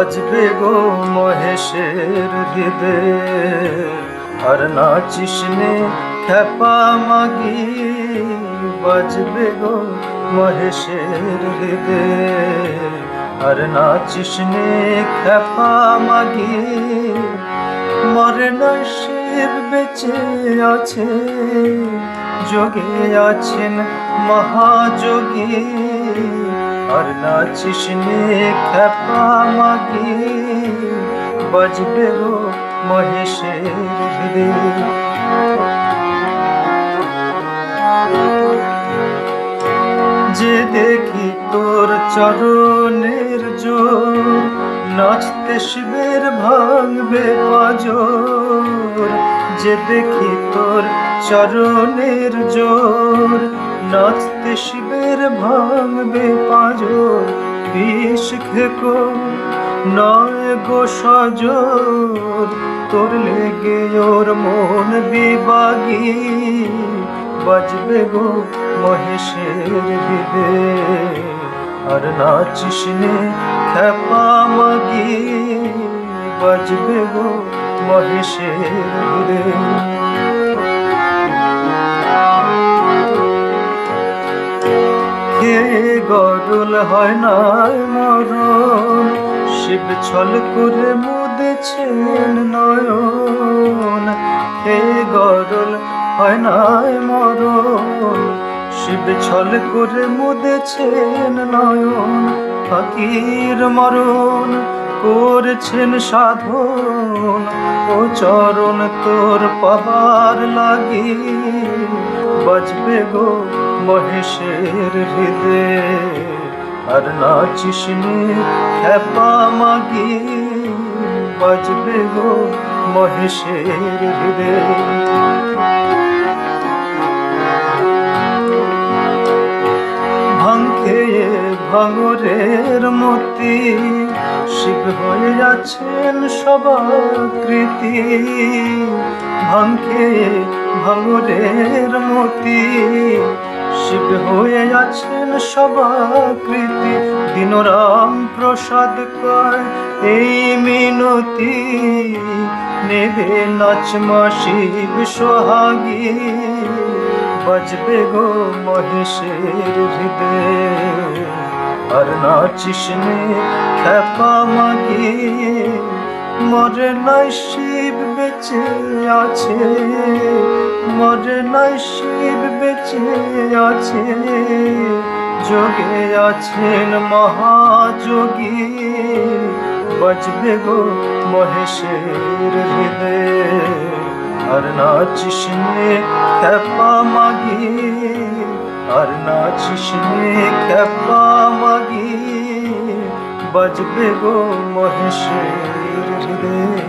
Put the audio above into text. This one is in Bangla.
বাজবে গো মহেশের হৃদে আর নাচিস নে খ্যাপা মাগি বাজবে গো মহেশের হৃদে আর নাচিস নে খ্যাপা মাগি মরে না শিব বেঁচে আছে যোগে আছেন মহাযোগী। আর নাচিস নে মাগি, বাজবে গো মহেশের হৃদয় যে দেখি তোর চরণের জোর, নাচতে শিবের ভাঙবে পাজর। যে দেখি তোর চরণের জোর, নাচতে শিবের ভাঙবে পাজর বিষ খেকো নয় গো সজোর তোর লেগে ওর মন বিবাগী বাজবে গো মহেশের হৃদে আর নাচিস নে খ্যাপা মাগি বাজবে গো মহেশের হৃদে গরল হয় না মরণ। শিব ছল করে মুদেছেন নয়ন। হে গরল হয় না মরণ। শিব ছল করে মুদেছেন নয়ন। ফকির মরণ করছেন সাধন। ও চরণ তোর পাবার লাগি। বাজবে গো মহেশের হৃদে আর নাচিস হ্যাপা মাগি, বাজবে গো মহেশের হৃদে ভাঙ ভাঙরের মতি শিব হয়ে আছেন সবাকৃতি ভাঙ ভাঙরের মতি শিব হয়ে আছেন সবাকৃতি দিনরাম প্রসাদ কয় এই মিনতি। নেবে নাচমা শিব সোহাগী। বাজবে গো মহেশের হৃদয়। আর নাচিস নে খ্যাপা মাগি। মরে নাই শিব বেঁচে আছে। যোগে আছেন, মহাযোগী। বাজবে গো মহেশের হৃদয়। আর নাচিস নে খ্যাপা মাগি। আর নাচিস নে খ্যাপা মাগি। বাজবে গো মহেশের হৃদয়।